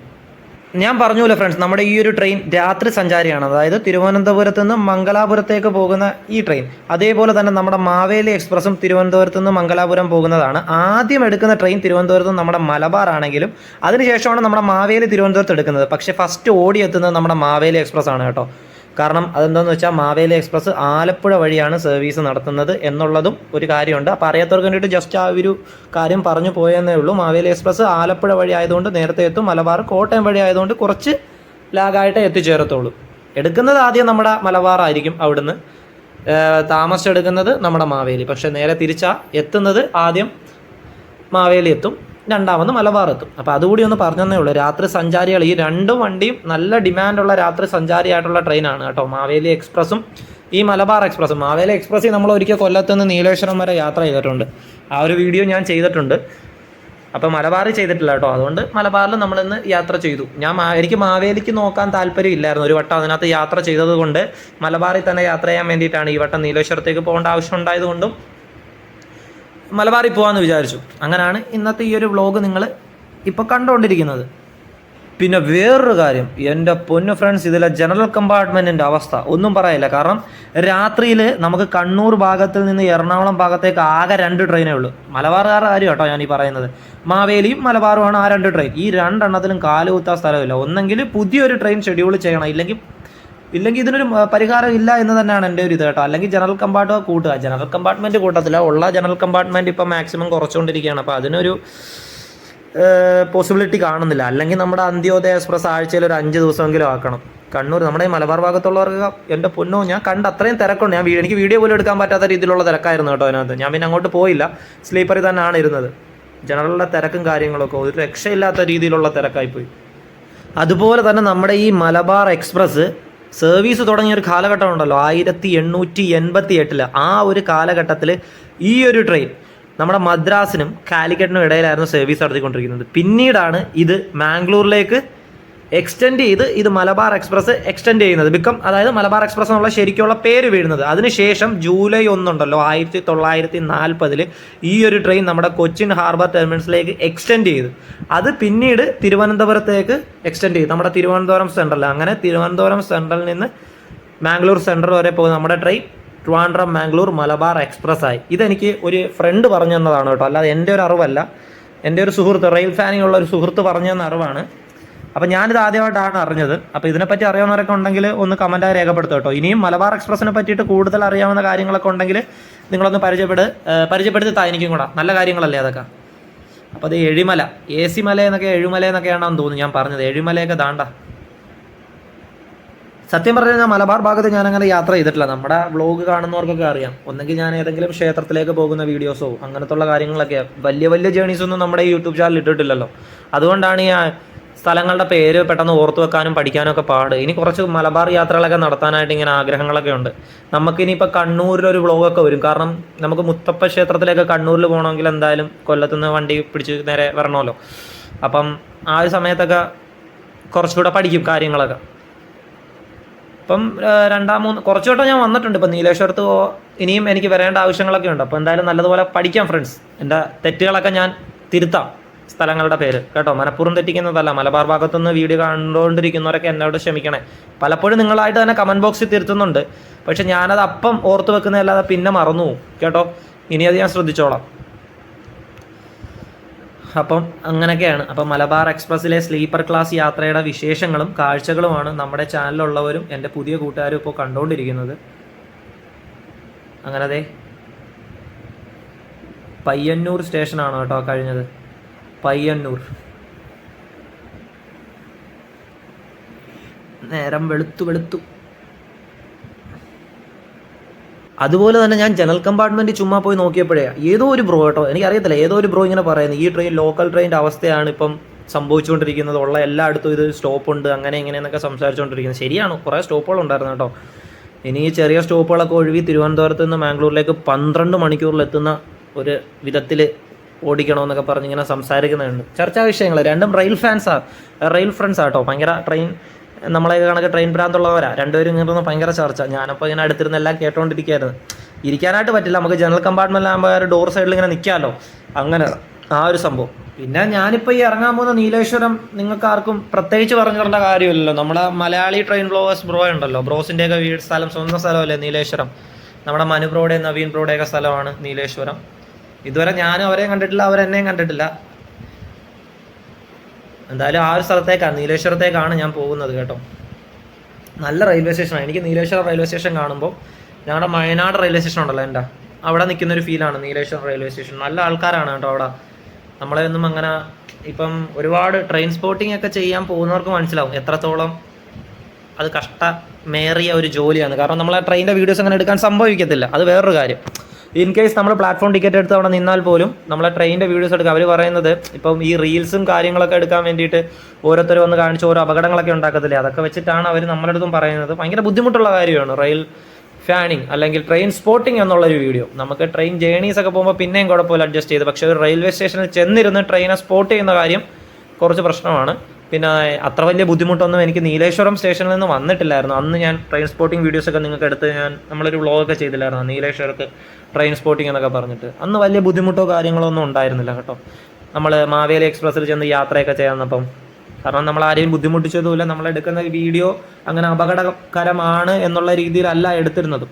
ഞാൻ പറഞ്ഞല്ലോ ഫ്രണ്ട്സ് നമ്മുടെ ഈ ഒരു ട്രെയിൻ രാത്രി സഞ്ചാരിയാണ്. അതായത് തിരുവനന്തപുരത്ത് നിന്ന് മംഗലാപുരത്തേക്ക് പോകുന്ന ഈ ട്രെയിൻ അതേപോലെ തന്നെ നമ്മുടെ മാവേലി എക്സ്പ്രസും തിരുവനന്തപുരത്ത് നിന്ന് മംഗലാപുരം പോകുന്നതാണ്. ആദ്യം എടുക്കുന്ന ട്രെയിൻ തിരുവനന്തപുരത്ത് നിന്ന് നമ്മുടെ മലബാർ ആണെങ്കിലും അതിനുശേഷമാണ് നമ്മുടെ മാവേലി തിരുവനന്തപുരത്ത് എടുക്കുന്നത്. പക്ഷേ ഫസ്റ്റ് ഓടിയെത്തുന്നത് നമ്മുടെ മാവേലി എക്സ്പ്രസ് ആണ് കേട്ടോ. കാരണം അതെന്താണെന്ന് വെച്ചാൽ മാവേലി എക്സ്പ്രസ് ആലപ്പുഴ വഴിയാണ് സർവീസ് നടത്തുന്നത് എന്നുള്ളതും ഒരു കാര്യമുണ്ട്. അപ്പോൾ അറിയാത്തവർക്ക് വേണ്ടിയിട്ട് ജസ്റ്റ് ആ ഒരു കാര്യം പറഞ്ഞു പോയെന്നേ ഉള്ളൂ. മാവേലി എക്സ്പ്രസ് ആലപ്പുഴ വഴി ആയതുകൊണ്ട് നേരത്തെ എത്തും. മലബാർ കോട്ടയം വഴി ആയതുകൊണ്ട് കുറച്ച് ലാഗായിട്ടേ എത്തിച്ചേരത്തുള്ളൂ. എടുക്കുന്നത് ആദ്യം നമ്മുടെ മലബാർ ആയിരിക്കും അവിടുന്ന്. താമസിച്ചെടുക്കുന്നത് നമ്മുടെ മാവേലി. പക്ഷേ നേരെ തിരിച്ചാ എത്തുന്നത് ആദ്യം മാവേലി എത്തും. രണ്ടാമത് മലബാർ എത്തും അപ്പോൾ അതുകൂടി ഒന്ന് പറഞ്ഞതേ ഉള്ളൂ. രാത്രി സഞ്ചാരികൾ ഈ രണ്ട് വണ്ടിയും നല്ല ഡിമാൻഡുള്ള രാത്രി സഞ്ചാരിയായിട്ടുള്ള ട്രെയിനാണ് കേട്ടോ. മാവേലി എക്സ്പ്രസും ഈ മലബാർ എക്സ്പ്രസും മാവേലി എക്സ്പ്രസ്സിൽ നമ്മൾ ഒരിക്കൽ കൊല്ലത്ത് നിന്ന് നീലേശ്വരം വരെ യാത്ര ചെയ്തിട്ടുണ്ട്. ആ ഒരു വീഡിയോ ഞാൻ ചെയ്തിട്ടുണ്ട്. അപ്പോൾ മലബാറിൽ ചെയ്തിട്ടില്ല കേട്ടോ. അതുകൊണ്ട് മലബാറിൽ നമ്മളിന്ന് യാത്ര ചെയ്തു. ഞാൻ എനിക്ക് മാവേലിക്ക് നോക്കാൻ താല്പര്യമില്ലായിരുന്നു ഒരു വട്ടം അതിനകത്ത് യാത്ര ചെയ്തതുകൊണ്ട് മലബാറിൽ തന്നെ യാത്ര ചെയ്യാൻ വേണ്ടിയിട്ടാണ് ഈ വട്ടം നീലേശ്വരത്തേക്ക് പോകേണ്ട ആവശ്യം ഉണ്ടായതുകൊണ്ടും മലബാറിൽ പോകാമെന്ന് വിചാരിച്ചു. അങ്ങനെയാണ് ഇന്നത്തെ ഈ ഒരു വ്ളോഗ് നിങ്ങൾ ഇപ്പോൾ കണ്ടുകൊണ്ടിരിക്കുന്നത് പിന്നെ വേറൊരു കാര്യം എന്റെ പൊന്നു ഫ്രണ്ട്സ് ഇതിലെ ജനറൽ കമ്പാർട്ട്മെന്റിന്റെ അവസ്ഥ ഒന്നും പറയില്ല. കാരണം രാത്രിയിൽ നമുക്ക് കണ്ണൂർ ഭാഗത്തിൽ നിന്ന് എറണാകുളം ഭാഗത്തേക്ക് ആകെ രണ്ട് ട്രെയിനേ ഉള്ളൂ. മലബാറുകാരുടെ കാര്യം കേട്ടോ ഞാൻ ഈ പറയുന്നത്. മാവേലിയും മലബാറുമാണ് ആ രണ്ട് ട്രെയിൻ ഈ രണ്ടെണ്ണത്തിലും കാലുകുത്താൻ സ്ഥലമില്ല. ഒന്നെങ്കിൽ പുതിയൊരു ട്രെയിൻ ഷെഡ്യൂൾ ചെയ്യണം. ഇല്ലെങ്കിൽ ഇല്ലെങ്കിൽ ഇതിനൊരു പരിഹാരം ഇല്ല എന്ന് തന്നെയാണ് എന്റെ ഒരു ഇത് കേട്ടോ. അല്ലെങ്കിൽ ജനറൽ കമ്പാർട്ട്മെന്റ് കൂട്ടുക. ജനറൽ കമ്പാർട്ട്മെന്റ് കൂട്ടത്തില്ല. ഉള്ള ജനറൽ കമ്പാർട്ട്മെന്റ് ഇപ്പം മാക്സിമം കുറച്ചുകൊണ്ടിരിക്കുകയാണ്. അപ്പോൾ അതിനൊരു പോസിബിലിറ്റി കാണുന്നില്ല. അല്ലെങ്കിൽ നമ്മുടെ അന്ത്യോദയ എക്സ്പ്രസ് ആഴ്ചയിൽ ഒരു അഞ്ച് ദിവസമെങ്കിലും ആക്കണം. കണ്ണൂർ നമ്മുടെ മലബാർ ഭാഗത്തുള്ളവർക്ക് എന്റെ പൊന്നോ ഞാൻ കണ്ട് അത്രയും തിരക്കുണ്ട്. ഞാൻ എനിക്ക് വീഡിയോ പോലും എടുക്കാൻ പറ്റാത്ത രീതിയിലുള്ള തിരക്കായിരുന്നു കേട്ടോ അതിനകത്ത്. ഞാൻ പിന്നെ അങ്ങോട്ട് പോയില്ല. സ്ലീപ്പറിൽ തന്നെയാണ് ഇരുന്നത്. ജനറലിന്റെ തിരക്കും കാര്യങ്ങളൊക്കെ ഒരു രക്ഷയില്ലാത്ത രീതിയിലുള്ള തിരക്കായിപ്പോയി. അതുപോലെ തന്നെ നമ്മുടെ ഈ മലബാർ എക്സ്പ്രസ് സർവീസ് തുടങ്ങിയ ഒരു കാലഘട്ടം ഉണ്ടല്ലോ. ആയിരത്തി എണ്ണൂറ്റി എൺപത്തി എട്ടിൽ ആ ഒരു കാലഘട്ടത്തിൽ ഈ ഒരു ട്രെയിൻ നമ്മുടെ മദ്രാസിനും കാലിക്കറ്റിനും ഇടയിലായിരുന്നു സർവീസ് നടത്തിക്കൊണ്ടിരിക്കുന്നത്. പിന്നീടാണ് ഇത് മാംഗ്ലൂരിലേക്ക് എക്സ്റ്റെൻഡ് ചെയ്ത് ഇത് മലബാർ എക്സ്പ്രസ് എക്സ്റ്റെൻഡ് ചെയ്യുന്നത്. ബിക്കം അതായത് മലബാർ എക്സ്പ്രസ് എന്നുള്ള ശരിക്കുള്ള പേര് വീഴുന്നത്. അതിനുശേഷം ജൂലൈ ഒന്നുണ്ടല്ലോ ആയിരത്തി തൊള്ളായിരത്തി നാൽപ്പതിൽ ഈ ഒരു ട്രെയിൻ നമ്മുടെ കൊച്ചിൻ ഹാർബർ ടെർമിനൽസിലേക്ക് എക്സ്റ്റെൻഡ് ചെയ്ത്. അത് പിന്നീട് തിരുവനന്തപുരത്തേക്ക് എക്സ്റ്റെൻഡ് ചെയ്തു. നമ്മുടെ തിരുവനന്തപുരം സെൻട്രൽ അങ്ങനെ തിരുവനന്തപുരം സെൻട്രലിൽ നിന്ന് മാംഗ്ലൂർ സെൻട്രൽ വരെ പോകുന്ന നമ്മുടെ ട്രെയിൻ ട്രിവാൻഡ്രം മാംഗ്ലൂർ മലബാർ എക്സ്പ്രസ് ആയി. ഇതെനിക്ക് ഒരു ഫ്രണ്ട് പറഞ്ഞു തന്നതാണ് കേട്ടോ. അല്ലാതെ എന്റെ ഒരു അറിവല്ല. എന്റെ ഒരു സുഹൃത്ത് റെയിൽ ഫാനിങ്ങുള്ള ഒരു സുഹൃത്ത് പറഞ്ഞു തന്ന അറിവാണ്. അപ്പോൾ ഞാനിത് ആദ്യമായിട്ടാണ് അറിഞ്ഞത്. അപ്പോൾ ഇതിനെപ്പറ്റി അറിയാവുന്നവരൊക്കെ ഉണ്ടെങ്കിൽ ഒന്ന് കമന്റായി രേഖപ്പെടുത്തുക കേട്ടോ. ഇനിയും മലബാർ എക്സ്പ്രസിനെ പറ്റിയിട്ട് കൂടുതൽ അറിയാവുന്ന കാര്യങ്ങളൊക്കെ ഉണ്ടെങ്കിൽ നിങ്ങളൊന്ന് പരിചയപ്പെട് പരിചയപ്പെടുത്തി താ കൂടെ. നല്ല കാര്യങ്ങളല്ലേ അതൊക്കെ? അപ്പോൾ അത് എഴിമല. എ സി മല എന്നൊക്കെ എഴുമല എന്നൊക്കെയാണെന്ന് തോന്നുന്നു ഞാൻ പറഞ്ഞത്. എഴിമലയൊക്കെ ദാണ്ട. സത്യം പറഞ്ഞു കഴിഞ്ഞാൽ മലബാർ ഭാഗത്ത് അങ്ങനെ യാത്ര ചെയ്തിട്ടില്ല. നമ്മുടെ വ്ളോഗ് കാണുന്നവർക്കൊക്കെ അറിയാം. ഒന്നെങ്കിൽ ഞാൻ ഏതെങ്കിലും ക്ഷേത്രത്തിലേക്ക് പോകുന്ന വീഡിയോസോ അങ്ങനത്തുള്ള കാര്യങ്ങളൊക്കെ വലിയ വലിയ ജേണീസ് ഒന്നും നമ്മുടെ ഈ യൂട്യൂബ് ചാനൽ ഇട്ടിട്ടില്ലല്ലോ. അതുകൊണ്ടാണ് ഈ സ്ഥലങ്ങളുടെ പേര് പെട്ടെന്ന് ഓർത്തു വെക്കാനും പഠിക്കാനൊക്കെ പാട്. ഇനി കുറച്ച് മലബാർ യാത്രകളൊക്കെ നടത്താനായിട്ട് ഇങ്ങനെ ആഗ്രഹങ്ങളൊക്കെ ഉണ്ട്. നമുക്കിനിയിപ്പോൾ കണ്ണൂരിൽ ഒരു വ്ളോഗൊക്കെ വരും. കാരണം നമുക്ക് മുത്തപ്പ ക്ഷേത്രത്തിലേക്ക് കണ്ണൂരിൽ പോകണമെങ്കിൽ എന്തായാലും കൊല്ലത്തുനിന്ന് വണ്ടി പിടിച്ച് നേരെ വരണമല്ലോ. അപ്പം ആ ഒരു സമയത്തൊക്കെ കുറച്ചുകൂടെ പഠിക്കും കാര്യങ്ങളൊക്കെ. ഇപ്പം രണ്ടാം മൂന്ന് കുറച്ച് വട്ടം ഞാൻ വന്നിട്ടുണ്ട് ഇപ്പം നീലേശ്വരത്ത് ഇനിയും എനിക്ക് വരേണ്ട ആവശ്യങ്ങളൊക്കെ ഉണ്ട്. അപ്പോൾ എന്തായാലും നല്ലതുപോലെ പഠിക്കാം ഫ്രണ്ട്സ് എന്റെ തെറ്റുകളൊക്കെ ഞാൻ തിരുത്താം. സ്ഥലങ്ങളുടെ പേര്. കേട്ടോ മനഃപൂർവം തെറ്റിക്കുന്നതല്ല. മലബാർ ഭാഗത്തുനിന്ന് വീഡിയോ കണ്ടുകൊണ്ടിരിക്കുന്നവരൊക്കെ എന്നോട് ക്ഷമിക്കണേ. പലപ്പോഴും നിങ്ങളായിട്ട് തന്നെ കമന്റ് ബോക്സിൽ തിരുത്തുന്നുണ്ട്. പക്ഷെ ഞാനത് അപ്പം ഓർത്ത് വെക്കുന്നതല്ലാതെ പിന്നെ മറന്നു കേട്ടോ ഇനി അത് ഞാൻ ശ്രദ്ധിച്ചോളാം. അപ്പം അങ്ങനെയൊക്കെയാണ്. അപ്പം മലബാർ എക്സ്പ്രസ്സിലെ സ്ലീപ്പർ ക്ലാസ് യാത്രയുടെ വിശേഷങ്ങളും കാഴ്ചകളുമാണ് നമ്മുടെ ചാനലിലുള്ളവരും എന്റെ പുതിയ കൂട്ടുകാരും ഇപ്പോൾ കണ്ടുകൊണ്ടിരിക്കുന്നത്. അങ്ങനെ അതെ പയ്യന്നൂർ സ്റ്റേഷനാണ് കേട്ടോ കഴിഞ്ഞത്. പയ്യന്നൂർ. നേരം വെളുത്തു വെളുത്തു. അതുപോലെ തന്നെ ഞാൻ ജനറൽ കമ്പാർട്ട്മെന്റ് ചുമ്മാ പോയി നോക്കിയപ്പോഴേ ഏതോ ഒരു ബ്രോ കേട്ടോ എനിക്കറിയത്തില്ല ഏതോ ഒരു ബ്രോ ഇങ്ങനെ പറയുന്നത് ഈ ട്രെയിൻ ലോക്കൽ ട്രെയിന്റെ അവസ്ഥയാണ് ഇപ്പം സംഭവിച്ചുകൊണ്ടിരിക്കുന്നത്. ഉള്ള എല്ലായിടത്തും ഇത് സ്റ്റോപ്പ് ഉണ്ട് അങ്ങനെ ഇങ്ങനെ എന്നൊക്കെ സംസാരിച്ചുകൊണ്ടിരിക്കുന്നത് ശരിയാണ് കുറേ സ്റ്റോപ്പുകൾ ഉണ്ടായിരുന്നു കേട്ടോ. ഇനി ഈ ചെറിയ സ്റ്റോപ്പുകളൊക്കെ ഒഴിവി തിരുവനന്തപുരത്ത് നിന്ന് മാംഗ്ലൂരിലേക്ക് പന്ത്രണ്ട് മണിക്കൂറിൽ എത്തുന്ന ഒരു വിധത്തിൽ ഓടിക്കണമെന്നൊക്കെ പറഞ്ഞ് ഇങ്ങനെ സംസാരിക്കുന്നുണ്ട്. ചർച്ചാ വിഷയങ്ങൾ രണ്ടും റെയിൽ ഫാൻസാ റെയിൽ ഫ്രണ്ട്സ് ആട്ടോ ഭയങ്കര ട്രെയിൻ നമ്മളെ കണക്ക് ട്രെയിൻ ഭ്രാന്തുള്ളവരാ. രണ്ടുപേരും ഇങ്ങനെ ഭയങ്കര ചർച്ച. ഞാനപ്പോൾ ഇങ്ങനെ അടുത്തിരുന്ന് എല്ലാം കേട്ടോണ്ടിരിക്കുകയായിരുന്നു ഇരിക്കാനായിട്ട് പറ്റില്ല. നമുക്ക് ജനറൽ കമ്പാർട്ട്മെന്റ് കമ്പാർട്ട്മെന്റിലാകുമ്പോൾ ഡോർ സൈഡിൽ ഇങ്ങനെ നിൽക്കാമല്ലോ അങ്ങനെ ആ ഒരു സംഭവം. പിന്നെ ഞാനിപ്പോൾ ഈ ഇറങ്ങാൻ പോകുന്ന നീലേശ്വരം നിങ്ങൾക്ക് ആർക്കും പ്രത്യേകിച്ച് പറഞ്ഞു തരേണ്ട കാര്യമില്ലല്ലോ. നമ്മുടെ മലയാളി ട്രെയിൻ ബ്ലോവേഴ്സ് ബ്രോ ഉണ്ടല്ലോ. ബ്രോസിന്റെയൊക്കെ വീട് സ്ഥലം സ്വന്തം സ്ഥലമല്ലേ നീലേശ്വരം? നമ്മുടെ മനു ബ്രോയുടെ നവീൻ ബ്രോയുടെയൊക്കെ സ്ഥലമാണ് നീലേശ്വരം. ഇതുവരെ ഞാനും അവരെയും കണ്ടിട്ടില്ല അവരെന്നെയും കണ്ടിട്ടില്ല. എന്തായാലും ആ ഒരു സ്ഥലത്തേക്കാണ് നീലേശ്വരത്തേക്കാണ് ഞാൻ പോകുന്നത് കേട്ടോ. നല്ല റെയിൽവേ സ്റ്റേഷനാണ്. എനിക്ക് നീലേശ്വരം റെയിൽവേ സ്റ്റേഷൻ കാണുമ്പോൾ ഞങ്ങളുടെ വയനാട് റെയിൽവേ സ്റ്റേഷൻ ഉണ്ടല്ലോ എന്റെ അവിടെ നിൽക്കുന്ന ഒരു ഫീലാണ് നീലേശ്വരം റെയിൽവേ സ്റ്റേഷൻ. നല്ല ആൾക്കാരാണ് കേട്ടോ അവിടെ. നമ്മളെ ഒന്നും അങ്ങനെ ഇപ്പം ഒരുപാട് ട്രെയിൻ സ്പോട്ടിംഗ് ഒക്കെ ചെയ്യാൻ പോകുന്നവർക്ക് മനസ്സിലാവും എത്രത്തോളം അത് കഷ്ടമേറിയ ഒരു ജോലിയാണ്. കാരണം നമ്മളെ ട്രെയിനിന്റെ വീഡിയോസ് അങ്ങനെ എടുക്കാൻ സംഭവിക്കത്തില്ല. അത് വേറൊരു കാര്യം. ഇൻ കേസ് നമ്മൾ പ്ലാറ്റ്ഫോം ടിക്കറ്റ് എടുത്ത് അവിടെ നിന്നാൽ പോലും നമ്മളെ ട്രെയിനിന്റെ വീഡിയോസ് എടുക്കുക. അവർ പറയുന്നത് ഇപ്പം ഈ റീൽസും കാര്യങ്ങളൊക്കെ എടുക്കാൻ വേണ്ടിയിട്ട് ഓരോരുത്തർ വന്ന് കാണിച്ച് ഓരോ അപകടങ്ങളൊക്കെ ഉണ്ടാക്കത്തില്ലേ? അതൊക്കെ വെച്ചിട്ടാണ് അവർ നമ്മുടെ അടുത്തും പറയുന്നത്. ഭയങ്കര ബുദ്ധിമുട്ടുള്ള കാര്യമാണ്. റെയിൽ ഫാനിങ് അല്ലെങ്കിൽ ട്രെയിൻ സ്പോട്ടിംഗ് എന്നുള്ളൊരു വീഡിയോ നമുക്ക് ട്രെയിൻ ജേണീസ് ഒക്കെ പോകുമ്പോൾ പിന്നെയും കുഴപ്പമില്ല അഡ്ജസ്റ്റ് ചെയ്ത്. പക്ഷേ ഒരു റെയിൽവേ സ്റ്റേഷനിൽ ചെന്നിരുന്ന് ട്രെയിനെ സ്പോട്ട് ചെയ്യുന്ന കാര്യം കുറച്ച് പ്രശ്നമാണ്. പിന്നെ അത്ര വലിയ ബുദ്ധിമുട്ടൊന്നും എനിക്ക് നീലേശ്വരം സ്റ്റേഷനിൽ നിന്ന് വന്നിട്ടില്ലായിരുന്നു. അന്ന് ഞാൻ ട്രെയിൻ സ്പോട്ടിംഗ് വീഡിയോസ് ഒക്കെ നിങ്ങൾക്ക് എടുത്ത് ഞാൻ നമ്മളൊരു വ്ളോഗൊക്കെ ചെയ്തില്ലായിരുന്നു. നീലേശ്വരത്ത് ട്രെയിൻ സ്പോട്ടിംഗ് എന്നൊക്കെ പറഞ്ഞിട്ട്. അന്ന് വലിയ ബുദ്ധിമുട്ടോ കാര്യങ്ങളോ ഒന്നും ഉണ്ടായിരുന്നില്ല കേട്ടോ. നമ്മൾ മാവേലി എക്സ്പ്രസ്സിൽ ചെന്ന് യാത്രയൊക്കെ ചെയ്യാന്നപ്പം. കാരണം നമ്മൾ ആരെയും ബുദ്ധിമുട്ടിച്ചതുമില്ല. നമ്മൾ എടുക്കുന്ന വീഡിയോ അങ്ങനെ അപകടകരമാണ് എന്നുള്ള രീതിയിലല്ല എടുത്തിരുന്നത്.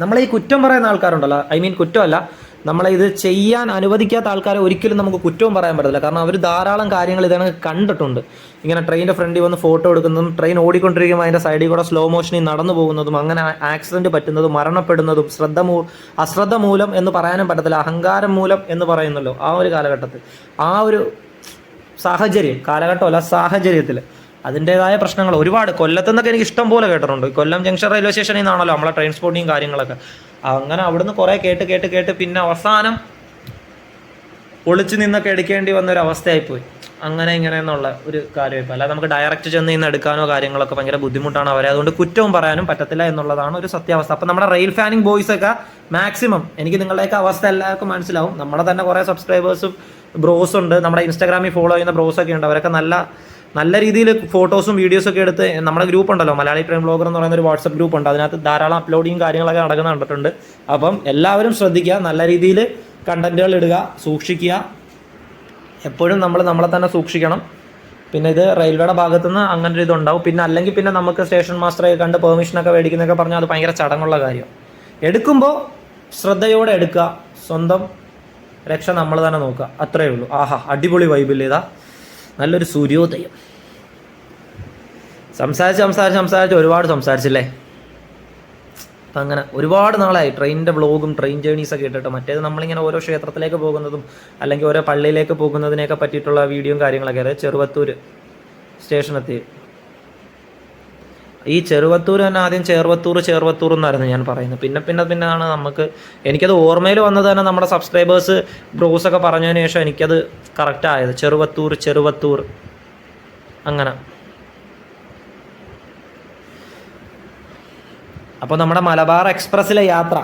നമ്മൾ ഈ കുറ്റം പറയുന്ന ആൾക്കാരുണ്ടല്ലോ. ഐ മീൻ കുറ്റമല്ല. നമ്മളെ ഇത് ചെയ്യാൻ അനുവദിക്കാത്ത ആൾക്കാരെ ഒരിക്കലും നമുക്ക് കുറ്റവും പറയാൻ പറ്റില്ല കാരണം അവർ ധാരാളം കാര്യങ്ങൾ ഇതാണ് കണ്ടിട്ടുണ്ട്. ഇങ്ങനെ ട്രെയിനിന്റെ ഫ്രണ്ടിൽ വന്ന് ഫോട്ടോ എടുക്കുന്നതും ട്രെയിൻ ഓടിക്കൊണ്ടിരിക്കുമ്പോൾ അതിന്റെ സൈഡിൽ കൂടെ സ്ലോ മോഷനിൽ നടന്നു പോകുന്നതും അങ്ങനെ ആക്സിഡന്റ് പറ്റുന്നതും മരണപ്പെടുന്നതും ശ്രദ്ധ മൂ അശ്രദ്ധ മൂലം എന്ന് പറയാനും പറ്റത്തില്ല. അഹങ്കാരം മൂലം എന്ന് പറയുന്നല്ലോ ആ ഒരു കാലഘട്ടത്തിൽ. ആ ഒരു സാഹചര്യം കാലഘട്ടമല്ല സാഹചര്യത്തിൽ. അതിന്റെതായ പ്രശ്നങ്ങൾ. ഒരുപാട് കൊല്ലത്തുനിന്നൊക്കെ എനിക്ക് ഇഷ്ടം പോലെ കേട്ടിട്ടുണ്ട്. കൊല്ലം ജംഗ്ഷൻ റെയിൽവേ സ്റ്റേഷനിൽ നിന്നാണല്ലോ നമ്മളെ ട്രാൻസ്പോർട്ടിങ് കാര്യങ്ങളൊക്കെ. അങ്ങനെ അവിടുന്ന് കുറേ കേട്ട് കേട്ട് കേട്ട് പിന്നെ അവസാനം ഒളിച്ചു നിന്നൊക്കെ എടുക്കേണ്ടി വന്ന ഒരു അവസ്ഥയായിപ്പോയി. അങ്ങനെ ഇങ്ങനെ എന്നുള്ള ഒരു കാര്യമായിപ്പോൾ അല്ലാതെ നമുക്ക് ഡയറക്റ്റ് ചെന്ന് ഇന്ന് എടുക്കാനോ കാര്യങ്ങളൊക്കെ ഭയങ്കര ബുദ്ധിമുട്ടാണ് അവരെ. അതുകൊണ്ട് കുറ്റവും പറയാനും പറ്റത്തില്ല എന്നുള്ളതാണ് ഒരു സത്യാവസ്ഥ. അപ്പം നമ്മുടെ റെയിൽ ഫാനിങ് ബോയ്സ് ഒക്കെ മാക്സിമം എനിക്ക് നിങ്ങളുടെയൊക്കെ അവസ്ഥ എല്ലാവർക്കും മനസ്സിലാവും. നമ്മളെ തന്നെ കുറേ സബ്സ്ക്രൈബേഴ്സും ബ്രോസ് ഉണ്ട്. നമ്മുടെ ഇൻസ്റ്റാഗ്രാമിൽ ഫോളോ ചെയ്യുന്ന ബ്രോസ് ഒക്കെ ഉണ്ട്. അവരൊക്കെ നല്ല നല്ല രീതിയിൽ ഫോട്ടോസും വീഡിയോസും ഒക്കെ എടുത്ത് നമ്മുടെ ഗ്രൂപ്പ് ഉണ്ടല്ലോ മലയാളി ട്രെയിൻ ബ്ലോഗർ എന്ന് പറയുന്ന ഒരു വാട്സപ്പ് ഗ്രൂപ്പ് ഉണ്ട്. അതിനകത്ത് ധാരാളം അപ്ലോഡിങ് കാര്യങ്ങളൊക്കെ നടക്കുന്ന കണ്ടിട്ടുണ്ട്. അപ്പം എല്ലാവരും ശ്രദ്ധിക്കുക നല്ല രീതിയിൽ കണ്ടന്റുകൾ ഇടുക സൂക്ഷിക്കുക. എപ്പോഴും നമ്മൾ നമ്മളെ തന്നെ സൂക്ഷിക്കണം. പിന്നെ ഇത് റെയിൽവേയുടെ ഭാഗത്തു നിന്ന് അങ്ങനെ ഒരു ഇതുണ്ടാവും. പിന്നെ അല്ലെങ്കിൽ പിന്നെ നമുക്ക് സ്റ്റേഷൻ മാസ്റ്ററെ കണ്ട് പെർമിഷനൊക്കെ മേടിക്കുന്നൊക്കെ പറഞ്ഞാൽ അത് ഭയങ്കര ചടങ്ങുള്ള കാര്യം. എടുക്കുമ്പോൾ ശ്രദ്ധയോടെ എടുക്കുക. സ്വന്തം രക്ഷ നമ്മൾ തന്നെ നോക്കുക. അത്രയേ ഉള്ളൂ. ആഹാ അടിപൊളി വൈബില്ലേ ഇതാ. നല്ലൊരു സൂര്യോദയം. സംസാരിച്ച് സംസാരിച്ച് സംസാരിച്ച് ഒരുപാട് സംസാരിച്ചില്ലേ? അപ്പം അങ്ങനെ ഒരുപാട് നാളായി. ട്രെയിനിന്റെ വ്ളോഗും ട്രെയിൻ ജേണീസൊക്കെ ഇട്ടിട്ട്. മറ്റേത് നമ്മളിങ്ങനെ ഓരോ ക്ഷേത്രത്തിലേക്ക് പോകുന്നതും അല്ലെങ്കിൽ ഓരോ പള്ളിയിലേക്ക് പോകുന്നതിനെയൊക്കെ പറ്റിയിട്ടുള്ള വീഡിയോയും കാര്യങ്ങളൊക്കെ. അതായത് ചെറുവത്തൂർ സ്റ്റേഷനെത്തി. ഈ ചെറുവത്തൂർ തന്നെ ആദ്യം ചേർവത്തൂർ ചേർവത്തൂർ എന്നായിരുന്നു ഞാൻ പറയുന്നത്. പിന്നെ പിന്നെ പിന്നെ ആണ് നമുക്ക് എനിക്കത് ഓർമ്മയിൽ വന്നത് തന്നെ നമ്മുടെ സബ്സ്ക്രൈബേഴ്സ് ബ്രോസ് ഒക്കെ പറഞ്ഞതിന് ശേഷം എനിക്കത് കറക്റ്റ് ആയത്. ചെറുവത്തൂർ ചെറുവത്തൂർ. അങ്ങനെ. അപ്പോൾ നമ്മുടെ മലബാർ എക്സ്പ്രസ്സിലെ യാത്ര.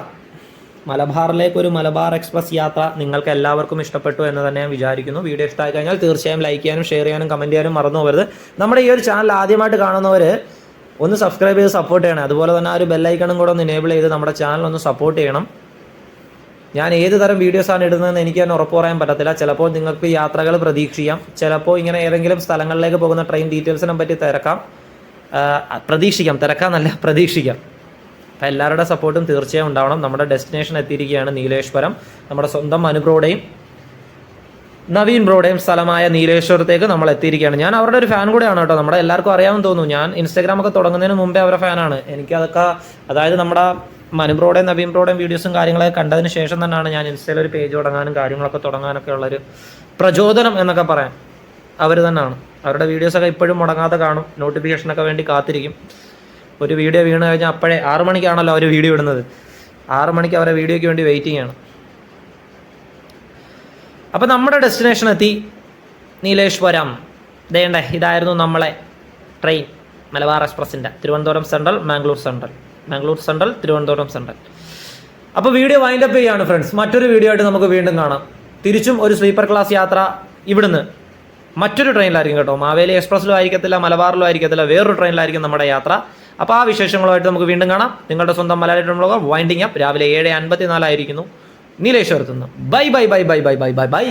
മലബാറിലേക്ക് ഒരു മലബാർ എക്സ്പ്രസ് യാത്ര നിങ്ങൾക്ക് എല്ലാവർക്കും ഇഷ്ടപ്പെട്ടു എന്ന് തന്നെ ഞാൻ വിചാരിക്കുന്നു. വീഡിയോ ഇഷ്ടമായി കഴിഞ്ഞാൽ തീർച്ചയായും ലൈക്ക് ചെയ്യാനും ഷെയർ ചെയ്യാനും കമന്റ് ചെയ്യാനും മറന്നു പോകരുത്. നമ്മുടെ ഈ ഒരു ചാനൽ ആദ്യമായിട്ട് കാണുന്നവർ ഒന്ന് സബ്സ്ക്രൈബ് ചെയ്ത് സപ്പോർട്ട് ചെയ്യണം. അതുപോലെ തന്നെ ആ ഒരു ബെല്ലൈക്കണും കൂടെ ഒന്ന് എനേബിൾ ചെയ്ത് നമ്മുടെ ചാനൽ ഒന്ന് സപ്പോർട്ട് ചെയ്യണം. ഞാൻ ഏത് തരം വീഡിയോസാണ് ഇടുന്നതെന്ന് എനിക്ക് തന്നെ ഉറപ്പ് പറയാൻ പറ്റത്തില്ല. ചിലപ്പോൾ നിങ്ങൾക്ക് യാത്രകൾ പ്രതീക്ഷിക്കാം. ചിലപ്പോൾ ഇങ്ങനെ ഏതെങ്കിലും സ്ഥലങ്ങളിലേക്ക് പോകുന്ന ട്രെയിൻ ഡീറ്റെയിൽസിനെ പറ്റി തിരക്കാം. പ്രതീക്ഷിക്കാം. തിരക്കാന്നല്ല പ്രതീക്ഷിക്കാം. അപ്പം എല്ലാവരുടെ സപ്പോർട്ടും തീർച്ചയായും ഉണ്ടാവണം. നമ്മുടെ ഡെസ്റ്റിനേഷൻ എത്തിയിരിക്കുകയാണ് നീലേശ്വരം. നമ്മുടെ സ്വന്തം അനുബ്രോയുടെയും നവീൻ ബ്രോയുടെയും സ്ഥലമായ നീലേശ്വരത്തേക്ക് നമ്മൾ എത്തിയിരിക്കുകയാണ്. ഞാൻ അവരുടെ ഒരു ഫാൻ കൂടെയാണ് കേട്ടോ. നമ്മുടെ എല്ലാവർക്കും അറിയാമെന്ന് തോന്നുന്നു. ഞാൻ ഇൻസ്റ്റാഗ്രാം ഒക്കെ തുടങ്ങുന്നതിന് മുമ്പേ അവരുടെ ഫാനാണ് എനിക്ക് അതൊക്കെ അതായത് നമ്മുടെ ബ്രോയുടെയും നവീൻ ബ്രോയുടെയും വീഡിയോസും കാര്യങ്ങളൊക്കെ കണ്ടതിന് ശേഷം തന്നെയാണ് ഞാൻ ഇൻസ്റ്റയിൽ ഒരു പേജ് തുടങ്ങാനും കാര്യങ്ങളൊക്കെ തുടങ്ങാനൊക്കെ ഉള്ളൊരു പ്രചോദനം എന്നൊക്കെ പറയാം. അവർ തന്നെയാണ്. അവരുടെ വീഡിയോസൊക്കെ ഇപ്പോഴും മുടങ്ങാതെ കാണും. നോട്ടിഫിക്കേഷനൊക്കെ വേണ്ടി കാത്തിരിക്കും. ഒരു വീഡിയോ വീണ് കഴിഞ്ഞാൽ അപ്പോഴേ ആറു മണിക്കാണല്ലോ അവർ വീഡിയോ ഇടുന്നത്. ആറ് മണിക്ക് അവരെ വീഡിയോയ്ക്ക് വേണ്ടി വെയിറ്റിംഗ് ആണ്. അപ്പോൾ നമ്മുടെ ഡെസ്റ്റിനേഷൻ എത്തി. നീലേശ്വരം. ദേണ്ടേ ഇതായിരുന്നു നമ്മളെ train Malabar എക്സ്പ്രസിന്റെ Thiruvananthapuram central Mangalore central Mangalore central Thiruvananthapuram central അപ്പോൾ വീഡിയോ വൈൻഡ് അപ്പ് ചെയ്യാണ് ഫ്രണ്ട്സ് മറ്റൊരു വീഡിയോ ആയിട്ട് നമുക്ക് വീണ്ടും കാണാം. തിരിച്ചും ഒരു സ്ലീപ്പർ ക്ലാസ് യാത്ര ഇവിടുന്ന്. മറ്റൊരു ട്രെയിനിലായിരിക്കും കേട്ടോ. മാവേലി എക്സ്പ്രസ്സിലും ആയിരിക്കത്തില്ല മലബാറിലും ആയിരിക്കത്തില്ല. വേറൊരു ട്രെയിനിലായിരിക്കും നമ്മുടെ യാത്ര. അപ്പോൾ ആ വിശേഷങ്ങളുമായിട്ട് നമുക്ക് വീണ്ടും കാണാം. നിങ്ങളുടെ സ്വന്തം മലയാളി ബ്ലോഗർ വൈൻഡിങ് അപ്പ് രാവിലെ ഏഴ് അൻപത്തിനാലായിരിക്കുന്നു നീലേശ്വരത്തുനിന്ന് bye bye bye bye bye bye bye bye.